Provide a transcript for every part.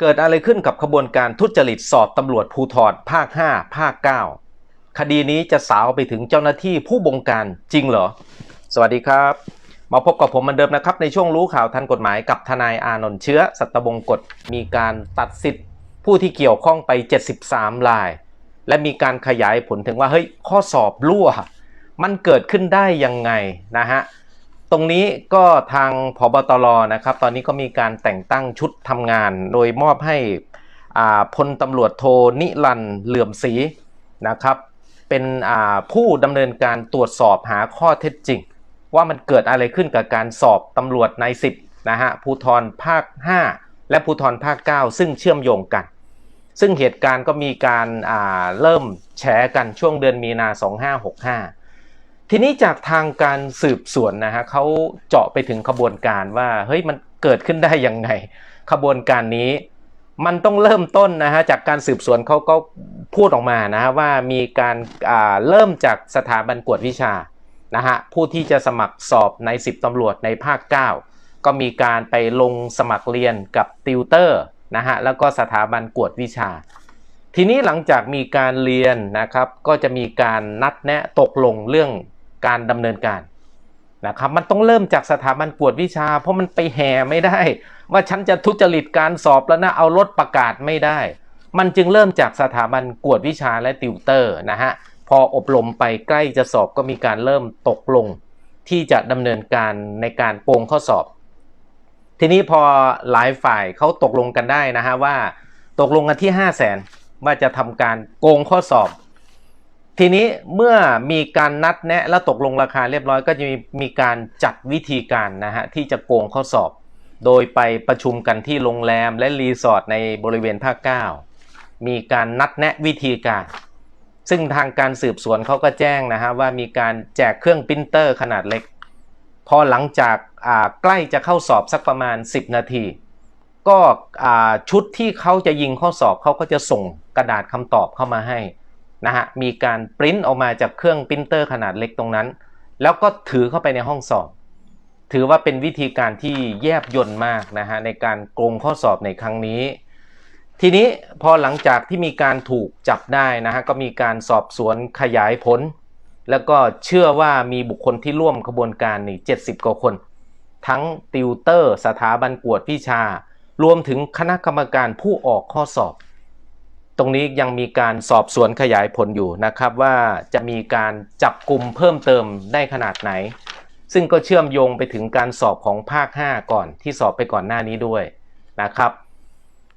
เกิดอะไรขึ้นกับขบวนการทุจริตสอบตำรวจภูธรภาค 5 ภาค 9 คดีนี้จะสาวไปถึงเจ้าหน้าที่ผู้บงการจริงเหรอ สวัสดีครับ มาพบกับผมเหมือนเดิมนะครับ ในช่วงรู้ข่าวทันกฎหมายกับทนายอานนท์เชื้อ สัตบงกฎมีการตัดสิทธิ์ ผู้ที่เกี่ยวข้องไป 73 ราย และมีการขยายผลถึงว่าเฮ้ยข้อสอบรั่ว มันเกิดขึ้นได้ยังไงนะฮะ ตรงนี้ก็ทางพบตรนะครับ ตอนนี้ก็มีการแต่งตั้งชุดทำงาน โดยมอบให้พลตำรวจโทนิรันเหลื่อมศรีนะครับ เป็นผู้ดำเนินการตรวจสอบหาข้อเท็จจริง ว่ามันเกิดอะไรขึ้นกับการสอบตำรวจในสิบนะฮะภูธรภาค 5 และภูธรภาค 9 ซึ่งเชื่อมโยงกัน ซึ่งเหตุการณ์ก็มีการาเริ่มแฉกันช่วงเดือนมีนา 2565 ทีนี้จากทางการสืบสวนนะฮะเขาเจาะไปถึงขบวนการว่าเฮ้ยมันเกิดขึ้นได้ยังไง ขบวนการนี้มันต้องเริ่มต้นนะฮะจากการสืบสวนเขาก็พูดออกมานะฮะว่ามีการอ่าเริ่มจากสถาบันกวดวิชานะฮะผู้ที่จะสมัครสอบใน 10ตำรวจในภาค 9 ก็มีการไปลงสมัครเรียนกับติวเตอร์นะฮะแล้วก็สถาบันกวดวิชา ทีนี้หลังจากมีการเรียนนะครับก็จะมีการนัดแนะตกลงเรื่อง การดำเนินการนะครับมันต้องเริ่มจากสถาบันกวดวิชา เพราะมันไปแห่ไม่ได้ ว่าฉันจะทุจริตการสอบแล้วนะเอารถประกาศไม่ได้ มันจึงเริ่มจากสถาบันกวดวิชาและติวเตอร์นะฮะพออบรมไปใกล้จะสอบก็มีการเริ่มตกลง ที่จะดำเนินการในการโกงข้อสอบ ทีนี้พอหลายฝ่ายเขาตกลงกันได้นะฮะว่า ตกลงกันที่ 5 0 0แสนว่าจะทำการโกงข้อสอบ ทีนี้เมื่อมีการนัดแนะและตกลงราคาเรียบร้อยก็จะมีมีการจัดวิธีการนะฮะที่จะโกงข้อสอบ โดยไปประชุมกันที่โรงแรมและรีสอร์ทในบริเวณภาค9มีการนัดแนะวิธีการ ซึ่งทางการสืบสวนเขาก็แจ้งนะฮะว่ามีการแจกเครื่องปรินเตอร์ขนาดเล็ก พอหลังจากาใกล้จะเข้าสอบสักประมาณ 10 นาที ก็ชุดที่เขาจะยิงข้อสอบเขาก็จะส่งกระดาษคำตอบเข้ามาให้ นะฮะมีการปริ้นออกมาจากเครื่องปรินเตอร์ขนาดเล็กตรงนั้น แล้วก็ถือเข้าไปในห้องสอบ ถือว่าเป็นวิธีการที่แยบยลมากนะฮะในการโกงข้อสอบในครั้งนี้ ทีนี้พอหลังจากที่มีการถูกจับได้นะฮะก็มีการสอบสวนขยายผล แล้วก็เชื่อว่ามีบุคคลที่ร่วมขบวนการนี่70 กว่าคน ทั้งติวเตอร์ สถาบันกวดวิชารวมถึงคณะกรรมการผู้ออกข้อสอบ ตรงนี้ยังมีการสอบสวนขยายผลอยู่นะครับว่าจะมีการจับกลุ่มเพิ่มเติมได้ขนาดไหน ซึ่งก็เชื่อมโยงไปถึงการสอบของภาค 5 ก่อนที่สอบไปก่อนหน้านี้ด้วยนะครับ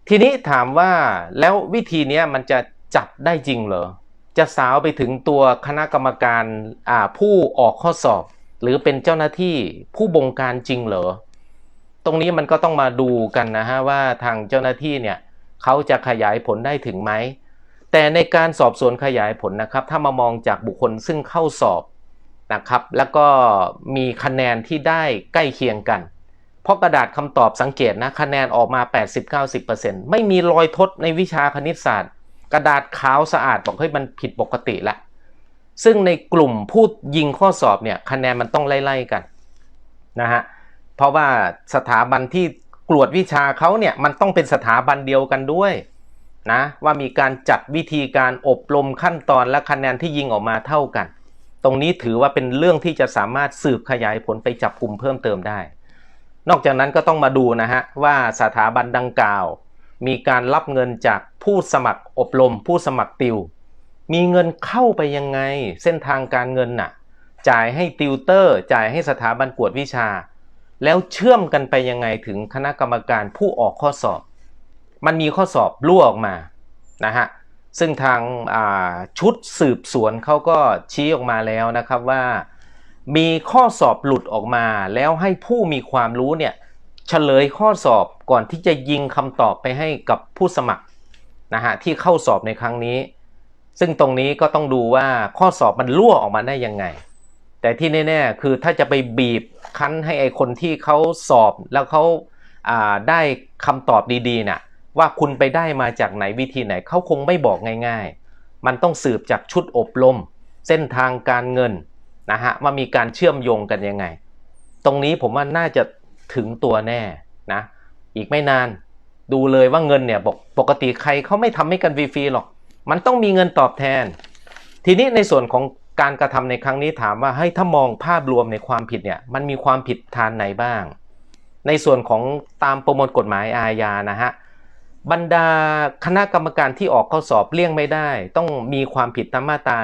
ทีนี้ถามว่าแล้ววิธีนี้มันจะจับได้จริงเหรอ จะสาวไปถึงตัวคณะกรรมการผู้ออกข้อสอบ หรือเป็นเจ้าหน้าที่ผู้บงการจริงเหรอ ตรงนี้มันก็ต้องมาดูกันนะฮะว่าทางเจ้าหน้าที่เนี่ย เขาจะขยายผลได้ถึงไหม แต่ในการสอบสวนขยายผลนะครับ ถ้ามามองจากบุคคลซึ่งเข้าสอบนะครับ แล้วก็มีคะแนนที่ได้ใกล้เคียงกัน เพราะกระดาษคำตอบสังเกตนะคะแนนออกมา 80-90%ไม่มีรอยทดในวิชาคณิตศาสตร์ กระดาษขาวสะอาดบอกเฮ้ยมันผิดปกติละซึ่งในกลุ่มผู้ยิงข้อสอบเนี่ยคะแนนมันต้องไล่ๆกันนะฮะเพราะว่าสถาบันที่ กรวดวิชาเขาเนี่ยมันต้องเป็นสถาบันเดียวกันด้วยนะว่ามีการจัดวิธีการอบรมขั้นตอนและคะแนนที่ยิงออกมาเท่ากัน ตรงนี้ถือว่าเป็นเรื่องที่จะสามารถสืบขยายผลไปจับกลุ่มเพิ่มเติมได้ นอกจากนั้นก็ต้องมาดูนะฮะว่าสถาบันดังกล่าว มีการรับเงินจากผู้สมัครอบรม ผู้สมัครติว มีเงินเข้าไปยังไง เส้นทางการเงินน่ะจ่ายให้ติวเตอร์ จ่ายให้สถาบันกวดวิชา แล้วเชื่อมกันไปยังไงถึงคณะกรรมการผู้ออกข้อสอบ มันมีข้อสอบรั่วออกมานะฮะซึ่งทางาชุดสืบสวนเขาก็ชี้ออกมาแล้วนะครับว่ามีข้อสอบหลุดออกมาแล้วให้ผู้มีความรู้เนี่ยเฉลยข้อสอบก่อนที่จะยิงคำตอบไปให้กับผู้สมัครนะฮะที่เข้าสอบในครั้งนี้ ซึ่งตรงนี้ก็ต้องดูว่าข้อสอบมันรั่วออกมาได้ยังไง แต่ที่แน่ๆคือถ้าจะไปบีบคั้นให้ไอคนที่เขาสอบแล้วเขาาได้คำตอบดีๆน่ะว่าคุณไปได้มาจากไหนวิธีไหนเขาคงไม่บอกง่ายๆ มันต้องสืบจากชุดอบรม เส้นทางการเงินนะฮะว่ามีการเชื่อมโยงกันยังไง ตรงนี้ผมว่าน่าจะถึงตัวแน่นะอีกไม่นานดูเลยว่าเงินเนี่ยบอกปกติใครเขาไม่ทำให้กันฟรีๆหรอก มันต้องมีเงินตอบแทน ทีนี้ในส่วนของ การกระทำในครั้งนี้ถามว่าให้ถ้ามองภาพรวมในความผิดเนี่ยมันมีความผิดทานไหนบ้าง ในส่วนของตามประมวลกฎหมายอาญานะฮะบรรดาคณะกรรมการที่ออกข้อสอบเลี่ยงไม่ได้ ต้องมีความผิดตามมาตรา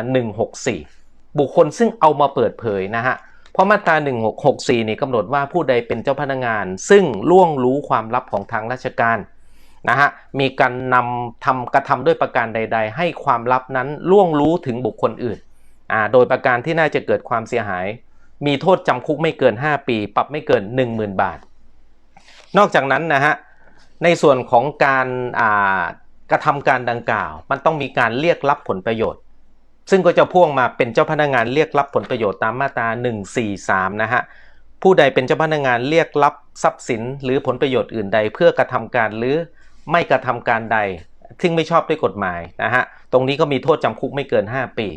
164 บุคคลซึ่งเอามาเปิดเผยนะฮะเพราะมาตรา 1664นี่กำหนดว่าผู้ใดเป็นเจ้าพนักงาน ซึ่งล่วงรู้ความลับของทางราชการนะฮะมีการนำทำกระทำด้วยประการใด ๆ ให้ความลับนั้นล่วงรู้ถึงบุคคลอื่น โดยประการที่น่าจะเกิดความเสียหาย มีโทษจำคุกไม่เกิน 5 ปี ปรับไม่เกิน 10,000 บาท นอกจากนั้นนะฮะในส่วนของการกระทำการดังกล่าว มันต้องมีการเรียกรับผลประโยชน์ ซึ่งก็จะพ่วงมาเป็นเจ้าพนักงานเรียกรับผลประโยชน์ตามมาตรา 143 นะฮะผู้ใดเป็นเจ้าพนักงานเรียกรับทรัพย์สิน หรือผลประโยชน์อื่นใด เพื่อกระทำการหรือไม่กระทำการใด ซึ่งไม่ชอบด้วยกฎหมายนะฮะ ตรงนี้ก็มีโทษจำคุกไม่เกิน 5 ปี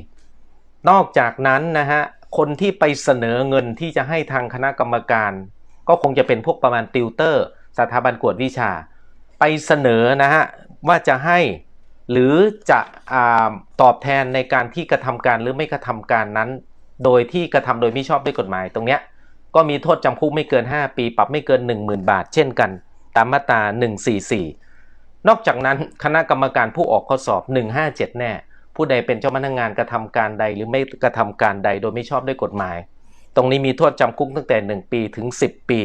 นอกจากนั้นนะฮะคนที่ไปเสนอเงินที่จะให้ทางคณะกรรมการ ก็คงจะเป็นพวกประมาณติวเตอร์ สถาบันกวดวิชา ไปเสนอนะฮะว่าจะให้หรือจะอตอบแทนในการที่กระทำการหรือไม่กระทำการนั้น โดยที่กระทำโดยไม่ชอบด้วยกฎหมายตรงเนี้ยก็มีโทษจำคุกไม่เกิน 5 ปี ปรับไม่เกิน 10,000 บาท เช่นกัน ตามมาตรา144 นอกจากนั้นคณะกรรมการผู้ออกข้อสอบ 157 แน่ ผู้ใดเป็นเจ้าพนักงานกระทำการใดหรือไม่กระทำการใดโดยไม่ชอบด้วยกฎหมาย ตรงนี้มีโทษจำคุกตั้งแต่ 1 ปีถึง 10 ปี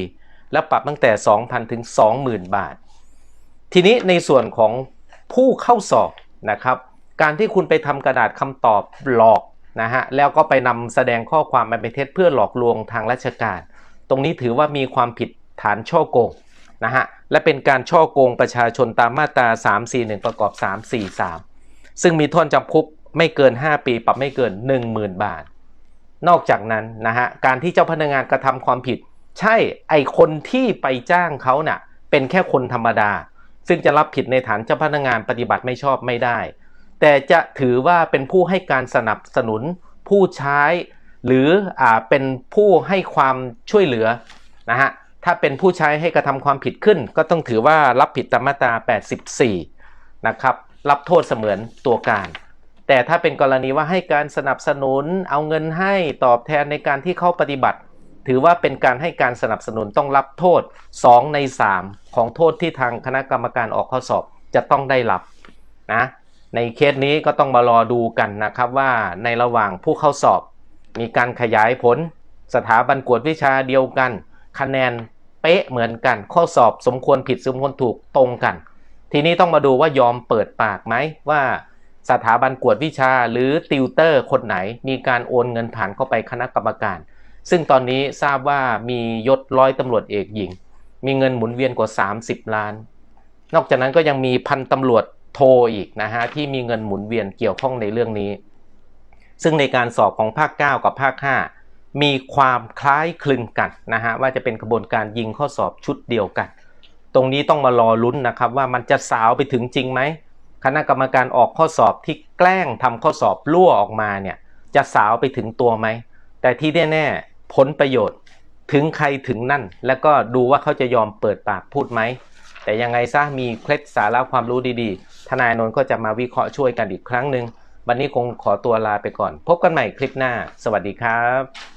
และปรับตั้งแต่ 2,000 ถึง 20,000 บาท ทีนี้ในส่วนของผู้เข้าสอบนะครับ การที่คุณไปทำกระดาษคำตอบหลอกนะฮะแล้วก็ไปนำแสดงข้อความมาเป็นเท็จเพื่อหลอกลวงทางราชการ ตรงนี้ถือว่ามีความผิดฐานช่อโกงนะฮะและเป็นการช่อโกงประชาชนตามมาตรา 341 ประกอบ 343 ซึ่งมีโทษจำคุกไม่เกิน 5 ปี ปรับไม่เกิน 10,000 บาท นอกจากนั้นนะฮะการที่เจ้าพนักงานกระทำความผิด ใช่ไอคนที่ไปจ้างเขาน่ะเป็นแค่คนธรรมดา ซึ่งจะรับผิดในฐานเจ้าพนักงานปฏิบัติไม่ชอบไม่ได้ แต่จะถือว่าเป็นผู้ให้การสนับสนุน ผู้ใช้ หรืออ่าเป็นผู้ให้ความช่วยเหลือนะฮะถ้าเป็นผู้ใช้ให้กระทำความผิดขึ้น ก็ต้องถือว่ารับผิดตามมาตรา 84 นะครับ รับโทษเสมือนตัวการ แต่ถ้าเป็นกรณีว่าให้การสนับสนุนเอาเงินให้ตอบแทนในการที่เขาปฏิบัติ ถือว่าเป็นการให้การสนับสนุนต้องรับโทษ 2 ใน 3 ของโทษที่ทางคณะกรรมการออกข้อสอบจะต้องได้รับนะในเคสนี้ก็ต้องมารอดูกันนะครับว่าในระหว่างผู้เข้าสอบ มีการขยายผล สถาบันกวดวิชาเดียวกัน คะแนนเป๊ะเหมือนกัน ข้อสอบสมควรผิดสมควรถูกตรงกัน ทีนี้ต้องมาดูว่ายอมเปิดปากไหมว่าสถาบันกวดวิชาหรือติวเตอร์คนไหนมีการโอนเงินผ่านเข้าไปคณะกรรมการ ซึ่งตอนนี้ทราบว่ามียศร้อยตำรวจเอกหญิง มีเงินหมุนเวียนกว่า 30 ล้าน นอกจากนั้นก็ยังมีพันตำรวจโทอีกนะฮะที่มีเงินหมุนเวียนเกี่ยวข้องในเรื่องนี้ ซึ่งในการสอบของภาค 9 กับภาค 5 มีความคล้ายคลึงกันนะฮะว่าจะเป็นกระบวนการยิงข้อสอบชุดเดียวกัน ตรงนี้ต้องมารอลุ้นนะครับว่ามันจะสาวไปถึงจริงไหมคณะกรรมการออกข้อสอบที่แกล้งทำข้อสอบรั่วออกมาเนี่ยจะสาวไปถึงตัวไหม แต่ที่แน่ๆผลประโยชน์ถึงใครถึงนั่น แล้วก็ดูว่าเขาจะยอมเปิดปากพูดไหม แต่ยังไงซะมีเคล็ดสาระความรู้ดีๆ ทนายนนท์ก็จะมาวิเคราะห์ช่วยกันอีกครั้งหนึ่งวันนี้คงขอตัวลาไปก่อน พบกันใหม่คลิปหน้า สวัสดีครับ